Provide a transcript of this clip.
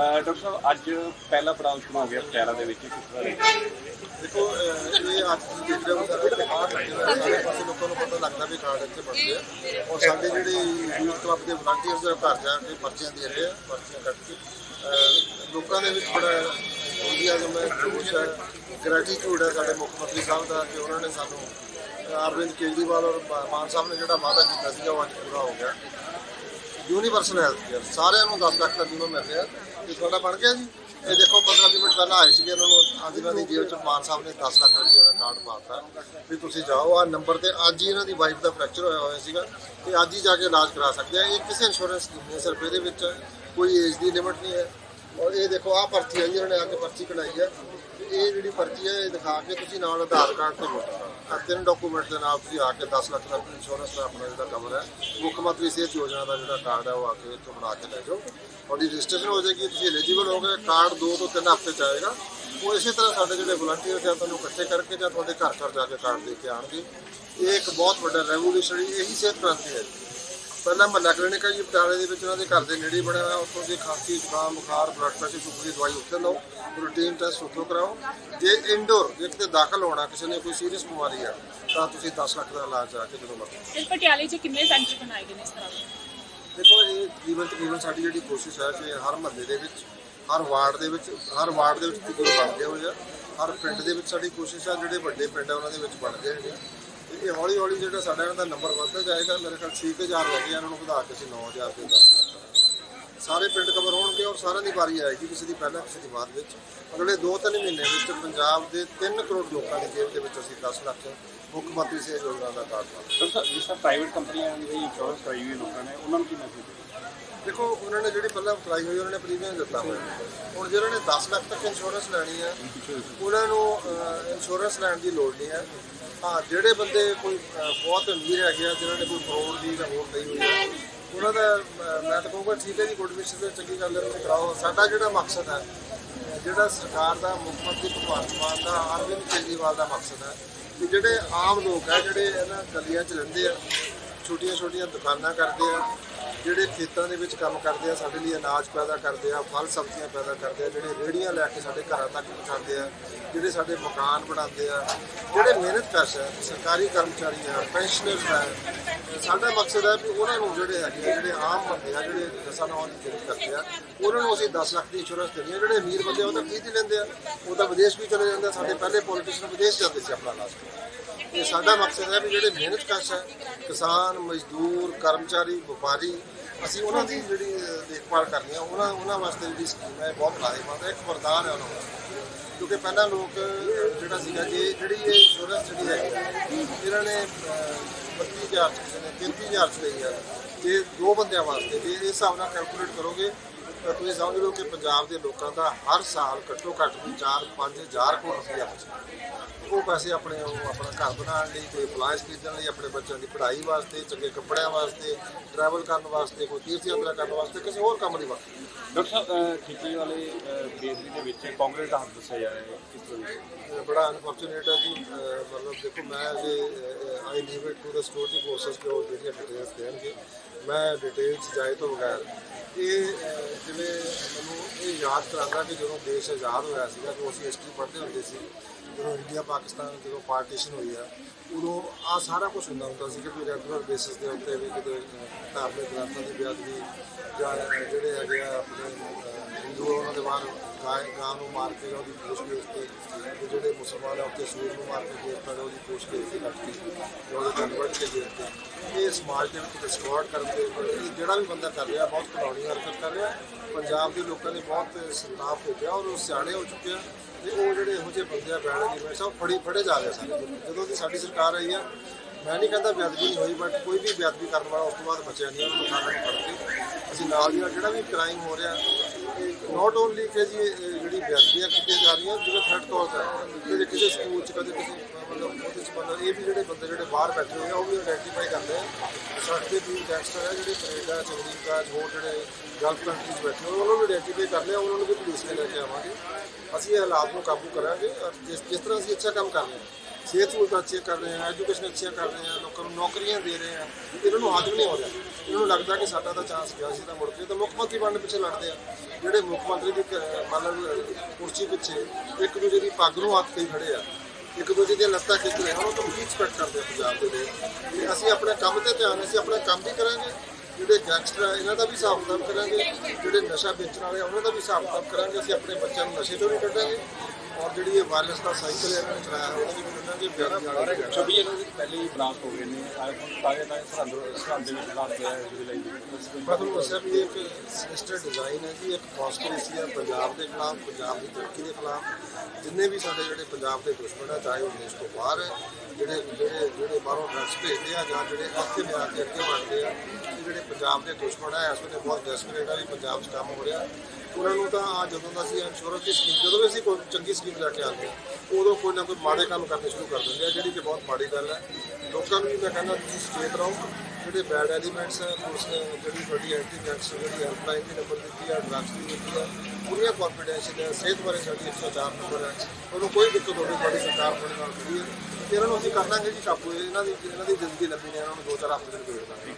Doctor ਸਾਹਿਬ, ਅੱਜ ਪਹਿਲਾ ਪੜਾਅ ਸ਼ੁਰੂ ਹੋ ਗਿਆ ਪਟਿਆਲਾ ਦੇ ਵਿੱਚ। ਕਿਸ ਦੇਖੋ ਇਹ ਅੱਜ ਦੀ ਦੇਖ ਰਹੇ ਸਾਰੇ ਤੇ ਸਾਰੇ ਪਾਸੇ ਲੋਕਾਂ ਨੂੰ ਪਤਾ ਲੱਗਦਾ ਵੀ ਕਾਰਡ ਇੱਥੇ ਬਣਦੇ ਆ ਔਰ ਸਾਡੇ ਜਿਹੜੇ ਯੂਥ ਕਲੱਬ ਦੇ ਵਲੰਟੀਅਰਸ ਦੇ ਘਰ ਜਾ ਕੇ ਪਰਚੀਆਂ ਦੇ ਰਹੇ ਆ, ਪਰਚੀਆਂ ਕੱਟ ਕੇ ਲੋਕਾਂ ਦੇ ਵਿੱਚ ਬੜਾ ਇੰਡੀਆਜ਼ਮ ਹੈ ਜੋਸ਼ ਹੈ ਗ੍ਰੈਟੀਟਿਊਡ ਹੈ ਸਾਡੇ ਮੁੱਖ ਮੰਤਰੀ ਸਾਹਿਬ ਦਾ, ਕਿ ਉਹਨਾਂ ਨੇ ਸਾਨੂੰ ਅਰਵਿੰਦ ਕੇਜਰੀਵਾਲ ਔਰ ਮਾਨ ਸਾਹਿਬ ਨੇ ਜਿਹੜਾ ਵਾਅਦਾ ਕੀਤਾ ਸੀਗਾ, ਉਹ ਅੱਜ ਪੂਰਾ ਹੋ ਗਿਆ। ਯੂਨੀਵਰਸਲ ਹੈਲਥ ਕੇਅਰ ਸਾਰਿਆਂ ਨੂੰ 10 ਲੱਖ ਦਾ ਬੀਮਾ ਮਿਲ ਰਿਹਾ। ਇਹ ਤੁਹਾਡਾ ਬਣ ਗਿਆ ਜੀ? ਇਹ ਦੇਖੋ 15 ਵੀਹ ਮਿੰਟ ਪਹਿਲਾਂ ਆਏ ਸੀਗੇ ਇਹਨਾਂ ਨੂੰ। ਅੱਜ ਇਹਨਾਂ ਦੀ ਜੇਬ ਚ ਮਾਨ ਸਾਹਿਬ ਨੇ 10 ਲੱਖ ਰੁਪਏ ਦਾ ਕਾਰਡ ਪਾਤਾ ਵੀ ਤੁਸੀਂ ਜਾਓ। ਆ ਨੰਬਰ ਤੇ ਅੱਜ ਹੀ ਇਹਨਾਂ ਦੀ ਵਾਈਫ ਦਾ ਫ੍ਰੈਕਚਰ ਹੋਇਆ ਹੋਇਆ ਸੀਗਾ। ਤੇ ਅੱਜ ਹੀ ਜਾ ਕੇ ਇਲਾਜ ਕਰਾ ਸਕਦੇ ਆ। ਇਹ ਕਿਸੇ ਇੰਸ਼ੋਰੈਂਸ ਸਕੀਮ ਨਹੀਂ ਸਿਰਫ ਇਹਦੇ ਵਿੱਚ ਕੋਈ ਏਜ ਦੀ ਲਿਮਿਟ ਨਹੀਂ ਹੈ। ਔਰ ਇਹ ਦੇਖੋ ਆ ਪਰਚੀ ਹੈ ਜੀ, ਇਹਨਾਂ ਨੇ ਆ ਕੇ ਪਰਚੀ ਕਢਾਈ ਹੈ ਇਹ ਜਿਹੜੀ ਪਰਚੀ ਹੈ, ਇਹ ਦਿਖਾ ਕੇ ਤੁਸੀਂ ਨਾਲ ਆਧਾਰ ਕਾਰਡ ਤੇ ਵੋਟਰ ਕਾਰਡ ਆਹ ਤਿੰਨ ਡਾਕੂਮੈਂਟ ਦੇ ਨਾਲ ਤੁਸੀਂ ਆ ਕੇ 10 ਲੱਖ ਦਾ ਇੰਸ਼ੋਰੈਂਸ ਦਾ ਆਪਣਾ ਜਿਹੜਾ ਕਵਰ ਹੈ, ਮੁੱਖ ਮੰਤਰੀ ਸਿਹਤ ਯੋਜਨਾ ਦਾ ਜਿਹੜਾ ਕਾਰਡ ਹੈ, ਉਹ ਆ ਕੇ ਇੱਥੋਂ ਬਣਾ ਕੇ ਲੈ ਜਾਓ। ਤੁਹਾਡੀ ਰਜਿਸਟ੍ਰੇਸ਼ਨ ਹੋ ਜਾਏਗੀ, ਤੁਸੀਂ ਐਲੀਜੀਬਲ ਹੋ ਗਏ ਕਾਰਡ 2 ਤੋਂ 3 ਹਫ਼ਤੇ ਚ ਆਏਗਾ। ਉਹ ਇਸੇ ਤਰ੍ਹਾਂ ਸਾਡੇ ਜਿਹੜੇ ਵਲੰਟੀਅਰ ਆ ਤੁਹਾਨੂੰ ਇਕੱਠੇ ਕਰਕੇ ਜਾਂ ਤੁਹਾਡੇ ਘਰ ਘਰ ਜਾ ਕੇ ਕਾਰਡ ਦੇ ਕੇ ਆਣਗੇ ਇਹ ਇੱਕ ਬਹੁਤ ਵੱਡਾ ਰੈਵੋਲੂਸ਼ਨਰੀ ਇਹੀ ਸਿਹਤ ਕ੍ਰਾਂਤੀ ਹੈ ਪਹਿਲਾਂ ਮਹੱਲਾ ਕਲੀਨਿਕ ਹੈ ਜੀ ਪਟਿਆਲੇ ਦੇ ਵਿੱਚ ਉਹਨਾਂ ਦੇ ਘਰ ਦੇ ਨੇੜੇ ਬਣਿਆ ਹੋਇਆ ਉੱਥੋਂ ਦੀ ਖਾਂਸੀ ਜ਼ੁਕਾਮ ਬੁਖਾਰ ਬਲੱਡ ਪ੍ਰੈਸ਼ਰ ਸ਼ੂਗਰ ਦੀ ਦਵਾਈ ਉੱਥੇ ਲਓ ਰੂਟੀਨ ਟੈਸਟ ਉੱਥੋਂ ਕਰਾਓ। ਜੇ ਇੰਡੋਰ ਜੇ ਕਿਤੇ ਦਾਖਲ ਹੋਣਾ ਕਿਸੇ ਨੇ ਕੋਈ ਸੀਰੀਅਸ ਬਿਮਾਰੀ ਹੈ ਤਾਂ ਤੁਸੀਂ 10 ਲੱਖ ਦਾ ਇਲਾਜ ਜਾ ਕੇ ਜਦੋਂ ਮਰਜ਼ੀ। ਇਸ ਪਟਿਆਲੇ 'ਚ ਕਿੰਨੇ ਸੈਂਟਰ ਬਣਾਏ ਗਏ ਨੇ ਇਸ ਤਰ੍ਹਾਂ ਦੇ? ਦੇਖੋ ਇਹ ਤਕਰੀਬਨ ਤਕਰੀਬਨ ਸਾਡੀ ਜਿਹੜੀ ਕੋਸ਼ਿਸ਼ ਹੈ ਕਿ ਹਰ ਮਹੱਲੇ ਦੇ ਵਿੱਚ ਹਰ ਵਾਰਡ ਦੇ ਵਿੱਚ ਹਰ ਵਾਰਡ ਦੇ ਵਿੱਚ ਗੁਰੂ ਬਣਦੇ ਹੋਏ ਆ ਹਰ ਪਿੰਡ ਦੇ ਵਿੱਚ ਸਾਡੀ ਕੋਸ਼ਿਸ਼ ਆ ਜਿਹੜੇ ਵੱਡੇ ਪਿੰਡ ਆ ਉਹਨਾਂ ਦੇ ਵਿੱਚ ਬਣਦੇ ਤੇ ਇਹ ਹੌਲੀ ਹੌਲੀ ਜਿਹੜਾ ਸਾਡਾ ਇਹਨਾਂ ਦਾ ਨੰਬਰ ਵੱਧਦਾ ਜਾਏਗਾ, ਮੇਰੇ ਖਿਆਲ 6000 ਹੋ ਗਿਆ ਇਹਨਾਂ ਨੂੰ ਵਧਾ ਕੇ ਅਸੀਂ 9000 ਤੇ 10000 ਸਾਰੇ ਪਿੰਡ ਕਵਰ ਹੋਣਗੇ ਔਰ ਸਾਰਿਆਂ ਦੀ ਵਾਰੀ ਆਏਗੀ ਕਿਸੇ ਦੀ ਪਹਿਲਾਂ, ਕਿਸੇ ਦੀ ਬਾਅਦ ਵਿੱਚ। ਅਗਲੇ 2-3 ਮਹੀਨੇ ਵਿੱਚ ਪੰਜਾਬ ਦੇ 3 ਕਰੋੜ ਲੋਕਾਂ ਦੀ ਜੇਬ ਦੇ ਵਿੱਚ ਅਸੀਂ 10 ਲੱਖ ਮੁੱਖ ਮੰਤਰੀ ਸਿਹਤ ਯੋਜਨਾ ਦਾ ਕਾਰਡ ਪਾਵਾਂਗੇ। ਡਾਕਟਰ ਜਿਸ ਤਰ੍ਹਾਂ ਪ੍ਰਾਈਵੇਟ ਕੰਪਨੀਆਂ ਦੀ ਇੰਸ਼ੋਰੈਂਸ ਕਰਾਈ ਹੋਈ ਲੋਕਾਂ ਨੇ, ਉਹਨਾਂ ਨੂੰ ਕੀ ਮੈਸੇਜ ਦੇਖੋ, ਉਹਨਾਂ ਨੇ ਜਿਹੜੀ ਪਹਿਲਾਂ ਕਰਾਈ ਹੋਈ, ਉਹਨਾਂ ਨੇ ਪ੍ਰੀਮੀਅਮ ਦਿੱਤਾ ਹੋਇਆ। ਹੁਣ ਜਿਹਨਾਂ ਨੇ 10 ਲੱਖ ਤੱਕ ਇੰਸ਼ੋਰੈਂਸ ਲੈਣੀ ਹੈ, ਉਹਨਾਂ ਨੂੰ ਇੰਸ਼ੋਰੈਂਸ ਲੈਣ ਦੀ ਲੋੜ ਨਹੀਂ ਹੈ। ਹਾਂ, ਜਿਹੜੇ ਬੰਦੇ ਕੋਈ ਬਹੁਤ ਅਮੀਰ ਹੈਗੇ ਆ ਜਿਨ੍ਹਾਂ ਨੇ ਕੋਈ ਕਰੋੜ ਦੀ ਜਾਂ ਹੋਰ ਲਈ ਹੋਈ ਹੈ, ਉਹਨਾਂ ਦਾ ਮੈਂ ਤਾਂ ਕਹੂੰਗਾ ਠੀਕ ਹੈ ਜੀ ਗੁੱਡ ਵਿਸ਼ੇਸ ਤੇ ਚੰਗੀ ਗੱਲ ਹੈ ਕਰਾਓ। ਸਾਡਾ ਜਿਹੜਾ ਮਕਸਦ ਹੈ ਜਿਹੜਾ ਸਰਕਾਰ ਦਾ, ਮੁੱਖ ਮੰਤਰੀ ਭਗਵੰਤ ਮਾਨ ਦਾ, ਅਰਵਿੰਦ ਕੇਜਰੀਵਾਲ ਦਾ ਮਕਸਦ ਹੈ, ਕਿ ਜਿਹੜੇ ਆਮ ਲੋਕ ਆ ਜਿਹੜੇ ਇਹਨਾਂ ਗਲੀਆਂ 'ਚ ਰਹਿੰਦੇ ਆ ਛੋਟੀਆਂ ਛੋਟੀਆਂ ਦੁਕਾਨਾਂ ਕਰਦੇ ਆ ਜਿਹੜੇ ਖੇਤਾਂ ਦੇ ਵਿੱਚ ਕੰਮ ਕਰਦੇ ਆ ਸਾਡੇ ਲਈ ਅਨਾਜ ਪੈਦਾ ਕਰਦੇ ਆ ਫਲ ਸਬਜ਼ੀਆਂ ਪੈਦਾ ਕਰਦੇ ਆ ਜਿਹੜੇ ਰੇੜੀਆਂ ਲੈ ਕੇ ਸਾਡੇ ਘਰਾਂ ਤੱਕ ਪਹੁੰਚਾਉਂਦੇ ਆ ਜਿਹੜੇ ਸਾਡੇ ਮਕਾਨ ਬਣਾਉਂਦੇ ਆ ਜਿਹੜੇ ਮਿਹਨਤ ਕਸ਼ ਹੈ ਸਰਕਾਰੀ ਕਰਮਚਾਰੀ ਆ ਪੈਨਸ਼ਨਰਸ ਆ ਸਾਡਾ ਮਕਸਦ ਹੈ ਵੀ ਉਹਨਾਂ ਨੂੰ ਜਿਹੜੇ ਹੈਗੇ ਆ, ਜਿਹੜੇ ਆਮ ਬੰਦੇ ਆ ਜਿਹੜੇ ਦਸਾਂ ਨੌਂ ਦੀ ਜਿਹੜੀ ਕਰਦੇ ਆ ਉਹਨਾਂ ਨੂੰ ਅਸੀਂ 10 ਲੱਖ ਦੀ ਇੰਸ਼ੋਰੈਂਸ ਦਿੰਦੇ ਆ ਜਿਹੜੇ ਅਮੀਰ ਬੰਦੇ ਆ ਉਹ ਤਾਂ ਕੀ ਦੀ ਲੈਂਦੇ ਆ ਉਹ ਤਾਂ ਵਿਦੇਸ਼ ਵੀ ਚਲੇ ਜਾਂਦੇ ਆ ਸਾਡੇ ਪਹਿਲੇ ਪੋਲੀਟੀਸ਼ੀਅਨ ਵਿਦੇਸ਼ ਜਾਂਦੇ ਸੀ ਆਪਣਾ ਲਾਸਟ ਕਰਾਉਣ। ਸਾਡਾ ਮਕਸਦ ਹੈ ਵੀ ਜਿਹੜੇ ਮਿਹਨਤ ਕਸ਼ ਹੈ ਕਿਸਾਨ ਮਜ਼ਦੂਰ ਕਰਮਚਾਰੀ ਵਪਾਰੀ ਅਸੀਂ ਉਹਨਾਂ ਦੀ ਜਿਹੜੀ ਦੇਖਭਾਲ ਕਰਨੀ ਆ ਉਹਨਾਂ ਉਹਨਾਂ ਵਾਸਤੇ ਜਿਹੜੀ ਸਕੀਮ ਹੈ ਇਹ ਬਹੁਤ ਲਾਹੇਵੰਦ ਹੈ ਇੱਕ ਵਰਦਾਨ ਹੈ ਉਹਨਾਂ ਵਾਸਤੇ ਕਿਉਂਕਿ ਪਹਿਲਾਂ ਲੋਕ ਜਿਹੜਾ ਸੀਗਾ ਜੇ ਜਿਹੜੀ ਇਹ ਇੰਸ਼ੋਰੈਂਸ ਜਿਹੜੀ ਹੈ ਇਹਨਾਂ ਨੇ ਅਹ, 32000 ਚ ਕਿਸੇ ਨੇ 33000 ਚ ਲਈ ਹੈ ਜੇ ਦੋ ਬੰਦਿਆਂ ਵਾਸਤੇ ਜੇ ਇਸ ਹਿਸਾਬ ਨਾਲ ਕੈਲਕੂਲੇਟ ਕਰੋਗੇ ਤੁਸੀਂ ਸਮਝ ਲਓ ਕਿ ਪੰਜਾਬ ਦੇ ਲੋਕਾਂ ਦਾ ਹਰ ਸਾਲ ਘੱਟੋ ਘੱਟ ਵੀ 4-5000 ਕਰੋੜ ਰੁਪਇਆ ਬਚਦਾ ਉਹ ਪੈਸੇ ਆਪਣੇ ਉਹ ਆਪਣਾ ਘਰ ਬਣਾਉਣ ਲਈ ਕੋਈ ਅਪਲਾਈਸ ਖਰੀਦਣ ਲਈ ਆਪਣੇ ਬੱਚਿਆਂ ਦੀ ਪੜ੍ਹਾਈ ਵਾਸਤੇ ਚੰਗੇ ਕੱਪੜਿਆਂ ਵਾਸਤੇ ਟਰੈਵਲ ਕਰਨ ਵਾਸਤੇ ਕੋਈ ਤੀਰਥ ਯਾਤਰਾ ਕਰਨ ਵਾਸਤੇ ਕਿਸੇ ਹੋਰ ਕੰਮ ਨਹੀਂ ਵਰਤਦੇ ਡਾਕਟਰ ਸਾਹਿਬ ਖੇਤੀ ਵਾਲੇ ਬੇਦਰੀ ਦੇ ਵਿੱਚ ਕਾਂਗਰਸ ਦਾ ਹੱਥ ਦੱਸਿਆ ਜਾ ਰਿਹਾ ਹੈ ਕਿਸ ਤਰ੍ਹਾਂ ਬੜਾ ਅਨਫੋਰਚੂਨੇਟ ਹੈ ਜੀ ਮਤਲਬ ਦੇਖੋ ਮੈਂ ਜੇ I leave it to the security forces ਕਿ ਜਿਹੜੀਆਂ ਡਿਟੇਲਸ ਦੇਣਗੇ ਮੈਂ ਡਿਟੇਲਸ ਜਾਏ ਤੋਂ ਬਗੈਰ ਇਹ ਜਿਵੇਂ ਮੈਨੂੰ ਇਹ ਯਾਦ ਕਰਾਉਂਦਾ ਕਿ ਜਦੋਂ ਦੇਸ਼ ਆਜ਼ਾਦ ਹੋਇਆ ਸੀਗਾ ਜੋ ਅਸੀਂ ਹਿਸਟਰੀ ਪੜ੍ਹਦੇ ਹੁੰਦੇ ਸੀ ਜਦੋਂ ਇੰਡੀਆ ਪਾਕਿਸਤਾਨ ਜਦੋਂ ਪਾਰਟੀਸ਼ਨ ਹੋਈ ਆ ਉਦੋਂ ਆ ਸਾਰਾ ਕੁਝ ਹੁੰਦਾ ਹੁੰਦਾ ਸੀ ਕਿ ਵੀ ਰੈਗੂਲਰ ਬੇਸਿਸ ਦੇ ਉੱਤੇ ਵੀ ਕਿਤੇ ਅਹ, ਧਾਰਮਿਕ ਗ੍ਰੰਥਾਂ ਦੀ ਬੇਅਦਬੀ ਜਾਂ ਜਿਹੜੇ ਹੈਗੇ ਆ ਆਪਣੇ ਹਿੰਦੂ ਉਹਨਾਂ ਦੇ ਬਾਹਰ ਗਾਂ ਗਾਂ ਨੂੰ ਮਾਰ ਕੇ ਉਹਦੀ ਪੋਸ਼ ਦੇ ਉੱਤੇ ਤੇ ਜਿਹੜੇ ਮੁਸਲਮਾਨ ਆ ਉੱਤੇ ਸੂਰ ਨੂੰ ਮਾਰ ਕੇ ਜੇਲ੍ਹ ਉਹਦੀ ਪੋਸ਼ ਦੇ ਉੱਤੇ ਰੱਖ ਕੇ ਤੇ ਉਹਦੇ ਕੰਨ ਕੇ ਜੇਲ੍ਹ ਤੇ ਇਹ ਸਮਾਜ ਦੇ ਵਿੱਚ ਡਿਸਕੋਰਡ ਕਰਨ ਦੇ ਜਿਹੜਾ ਵੀ ਬੰਦਾ ਕਰ ਰਿਹਾ, ਬਹੁਤ ਘਿਨੌਣੀ ਹਰਕਤ ਕਰ ਰਿਹਾ। ਪੰਜਾਬ ਦੇ ਲੋਕਾਂ ਨੇ ਬਹੁਤ ਸੰਤਾਪ ਗਿਆ ਔਰ ਉਹ ਸਿਆਣੇ ਹੋ ਚੁੱਕੇ ਆ ਤੇ ਉਹ ਜਿਹੜੇ ਇਹੋ ਜਿਹੇ ਬੰਦੇ ਆ ਬੈਣ ਜਿਵੇਂ ਸਭ ਫੜੀ ਫੜੇ ਜਾ ਰਹੇ ਸਾਰੇ ਜਦੋਂ ਦੀ ਸਾਡੀ ਸਰਕਾਰ ਆਈ ਆ, ਮੈਂ ਨਹੀਂ ਕਹਿੰਦਾ ਬੇਅਦਬੀ ਨਹੀਂ ਹੋਈ ਬਟ ਕੋਈ ਵੀ ਬੇਅਦਬੀ ਕਰਨ ਵਾਲਾ ਉਸ ਤੋਂ ਬਾਅਦ ਬਚਿਆ ਨਹੀਂ ਉਹ ਖਾਣਾ ਨਹੀਂ ਫੜ ਕੇ ਅਸੀਂ ਨਾਲ ਦੀ ਨਾਲ ਜਿਹੜਾ ਵੀ ਕ੍ਰਾਈਮ ਹੋ ਰਿਹਾ ਨਾਟ ਓਨਲੀ ਕਿ ਜੀ, ਇਹ ਜਿਹੜੀ ਵਿਅਕਤੀਆਂ ਕੀਤੀਆਂ ਜਾ ਰਹੀਆਂ, ਜਿਵੇਂ ਥਰਡ ਕਾਲਸ ਹੈ ਕਿ ਜੇ ਕਿਸੇ ਸਕੂਲ ਚ ਕਦੇ ਕਿਸੇ ਮਤਲਬ ਉਹਦੇ ਚ ਮਤਲਬ ਇਹ ਵੀ ਜਿਹੜੇ ਬੰਦੇ ਜਿਹੜੇ ਬਾਹਰ ਬੈਠੇ ਹੋਏ ਆ, ਉਹ ਵੀ ਆਇਡੈਂਟੀਫਾਈ ਕਰਦੇ ਆ। ਸਾਡੇ ਵੀ ਗੈਂਗਸਟਰ ਹੈ ਜਿਹੜੇ ਕੈਨੇਡਾ ਚ ਅਮਰੀਕਾ ਚ ਹੋਰ ਜਿਹੜੇ ਗਲਫ ਕੰਟਰੀਜ਼ ਬੈਠੇ ਹੋਏ, ਉਹਨਾਂ ਨੂੰ ਆਇਡੈਂਟੀਫਾਈ ਕਰਦੇ ਆ ਉਹਨਾਂ ਨੂੰ ਵੀ ਪੁਲਿਸ ਨੇ ਲੈ ਕੇ ਆਵਾਂਗੇ। ਅਸੀਂ ਇਹ ਹਾਲਾਤ ਨੂੰ ਕਾਬੂ ਕਰਾਂਗੇ, ਔਰ ਜਿਸ ਜਿਸ ਤਰ੍ਹਾਂ ਅਸੀਂ ਅੱਛਾ ਕੰਮ ਕਰ ਰਹੇ ਹਾਂ, ਸਿਹਤ ਸਹੂਲਤਾਂ ਅੱਛੀਆਂ ਕਰ ਰਹੇ ਹਾਂ ਐਜੂਕੇਸ਼ਨ ਅੱਛੀਆਂ ਕਰ ਰਹੇ ਹਾਂ, ਲੋਕਾਂ ਨੂੰ ਨੌਕਰੀਆਂ ਦੇ ਰਹੇ ਹਾਂ, ਇਹਨਾਂ ਨੂੰ ਹਾਜ਼ਮ ਨਹੀਂ ਹੋ ਰਿਹਾ। ਇਹਨਾਂ ਨੂੰ ਲੱਗਦਾ ਕਿ ਸਾਡਾ ਤਾਂ ਚਾਂਸ ਗਿਆ ਸੀ ਤਾਂ ਮੁੜ ਕੇ ਤਾਂ ਮੁੱਖ ਮੰਤਰੀ ਬਣਨ ਪਿੱਛੇ ਲੜਦੇ ਆ। ਜਿਹੜੇ ਮੁੱਖ ਮੰਤਰੀ ਦੀ ਕ- ਕੁਰਸੀ ਪਿੱਛੇ ਇੱਕ ਦੂਜੇ ਦੀ ਪੱਗ ਨੂੰ ਹੱਥ ਕਈ ਖੜੇ ਆ। ਇੱਕ ਦੂਜੇ ਦੀਆਂ ਲੱਤਾਂ ਖਿੱਚ ਰਹੇ ਹਨ ਉਹ ਤੋਂ ਵੀ ਐਕਸਪੈਕਟ ਕਰਦੇ ਪੰਜਾਬ ਦੇ ਲੋਕ ਅਸੀਂ ਆਪਣੇ ਕੰਮ ਤੇ ਧਿਆਨ, ਅਸੀਂ ਆਪਣਾ ਕੰਮ ਵੀ ਕਰਾਂਗੇ। ਜਿਹੜੇ ਗੈਂਗਸਟਰ ਆ ਇਹਨਾਂ ਦਾ ਵੀ ਹਿਸਾਬ ਕਿਤਾਬ ਕਰਾਂਗੇ। ਜਿਹੜੇ ਨਸ਼ਾ ਵੇਚਣ ਵਾਲੇ ਆ ਉਹਨਾਂ ਦਾ ਵੀ ਹਿਸਾਬ ਕਿਤਾਬ ਕਰਾਂਗੇ। ਅਸੀਂ ਆਪਣੇ ਬੱਚਿਆਂ ਨੂੰ ਨਸ਼ੇ ਤੋਂ ਵੀ ਕੱਢਾਂਗੇ। ਔਰ ਜਿਹੜੀ ਇਹ ਵਾਇਰਲੈਸ ਦਾ ਸਾਈਕਲ ਇਹਨਾਂ ਨੇ ਚਲਾਇਆ ਹੋਇਆ ਉਹਨੂੰ ਵੀ ਕੱਢਾਂਗੇ ਬਿਆਨ ਵਾਲੇ ਵੀ ਕੱਢਾਂਗੇ। 26 ਜਨਵਰੀ ਤੋਂ ਪਹਿਲੇ ਹੀ ਬਲਾਸਟ ਹੋ ਗਏ ਨੇ। ਤਾਗੇ ਤਾਗੇ ਸਰਹੰਦ ਸਰਹੰਦ ਦੇ ਵਿੱਚ ਬਲਾਸਟ ਹੋਇਆ ਹੈ ਜੁਲਾਈ ਦੇ ਵਿੱਚ। ਮੈਂ ਤੁਹਾਨੂੰ ਦੱਸਿਆ ਵੀ ਇਹ ਇੱਕ ਸਿਸਟਰ ਡਿਜ਼ਾਈਨ ਹੈ ਜੀ ਇੱਕ ਕਨਸਪੀਰੇਸੀ ਹੈ ਪੰਜਾਬ ਦੇ ਖਿਲਾਫ ਪੰਜਾਬ ਦੀ ਤਰੱਕੀ ਦੇ ਖਿਲਾਫ। ਜਿੰਨੇ ਵੀ ਸਾਡੇ ਜਿਹੜੇ ਪੰਜਾਬ ਦੇ ਦੁਸ਼ਮਣ ਹੈ ਚਾਹੇ ਉਹ ਦੇਸ਼ ਤੋਂ ਬਾਹਰ ਹੈ ਜਿਹੜੇ ਜਿਹੜੇ ਜਿਹੜੇ ਬਾਹਰੋਂ ਡਰੱਗਸ ਭੇਜਦੇ ਆ ਜਾਂ ਜਿਹੜੇ ਇੱਥੇ ਲਿਆ ਕੇ ਅੱਗੇ ਵਧਦੇ ਆ ਇਹ ਜਿਹੜੇ ਪੰਜਾਬ ਦੇ ਦੁਸ਼ਮਣ ਹੈ ਇਸ ਵੇਲੇ ਬਹੁਤ ਡੈਸਪਰੇਟ ਆ ਵੀ ਪੰਜਾਬ 'ਚ ਕੰਮ ਹੋ ਰਿਹਾ। ਉਹਨਾਂ ਨੂੰ ਤਾਂ ਆ ਜਦੋਂ ਦਾ ਅਸੀਂ ਇੰਸ਼ੋਰੈਂਸ ਦੀ ਸਕੀਮ ਜਦੋਂ ਵੀ ਅਸੀਂ ਕੋਈ ਚੰਗੀ ਸਕੀਮ ਲੈ ਕੇ ਆਉਂਦੇ ਹਾਂ, ਉਦੋਂ ਕੋਈ ਨਾ ਕੋਈ ਮਾੜੇ ਕੰਮ ਕਰਨੇ ਸ਼ੁਰੂ ਕਰ ਦਿੰਦੇ ਆ, ਜਿਹੜੀ ਕਿ ਬਹੁਤ ਮਾੜੀ ਗੱਲ ਹੈ। ਲੋਕਾਂ ਨੂੰ ਵੀ ਮੈਂ ਕਹਿੰਦਾ ਤੁਸੀਂ ਸੁਚੇਤ ਰਹੋ। ਜਿਹੜੇ ਬੈਡ ਐਲੀਮੈਂਟਸ ਹੈ, ਪੁਲਿਸ ਨੇ ਜਿਹੜੀ ਤੁਹਾਡੀ ਐਂਟੀ ਡਰੱਗਸ ਜਿਹੜੀ ਹੈਲਪਲਾਈਨ ਦੀ ਨੰਬਰ ਦਿੱਤੀ ਹੈ ਡਰੱਗਸ ਦੀ ਦਿੱਤੀ ਹੈ ਪੂਰੀਆਂ ਕੰਫੀਡੈਂਸ਼ੀਅਲ ਹੈ, ਸਿਹਤ ਬਾਰੇ ਸਾਡੀ 104 ਨੰਬਰ ਹੈ। ਉਹਨੂੰ ਕੋਈ ਦਿੱਕਤ ਹੋਵੇ ਸਾਡੀ ਸਰਕਾਰ ਤੁਹਾਡੇ ਨਾਲ ਖੜੀ ਹੈ। ਤੇ ਇਹਨਾਂ ਨੂੰ ਅਸੀਂ ਕਰ ਲਾਂਗੇ ਜੀ ਕਾਬੂ ਇਹਨਾਂ ਦੀ ਇਹਨਾਂ ਦੀ ਜ਼ਿੰਦਗੀ ਲੰਮੀ ਨੇ, ਇਹਨਾਂ ਨੂੰ ਦੋ ਚਾਰ ਹਫ਼ਤੇ ਦੇ ਵਿੱਚ ਵੇਚ ਦਾਂਗੇ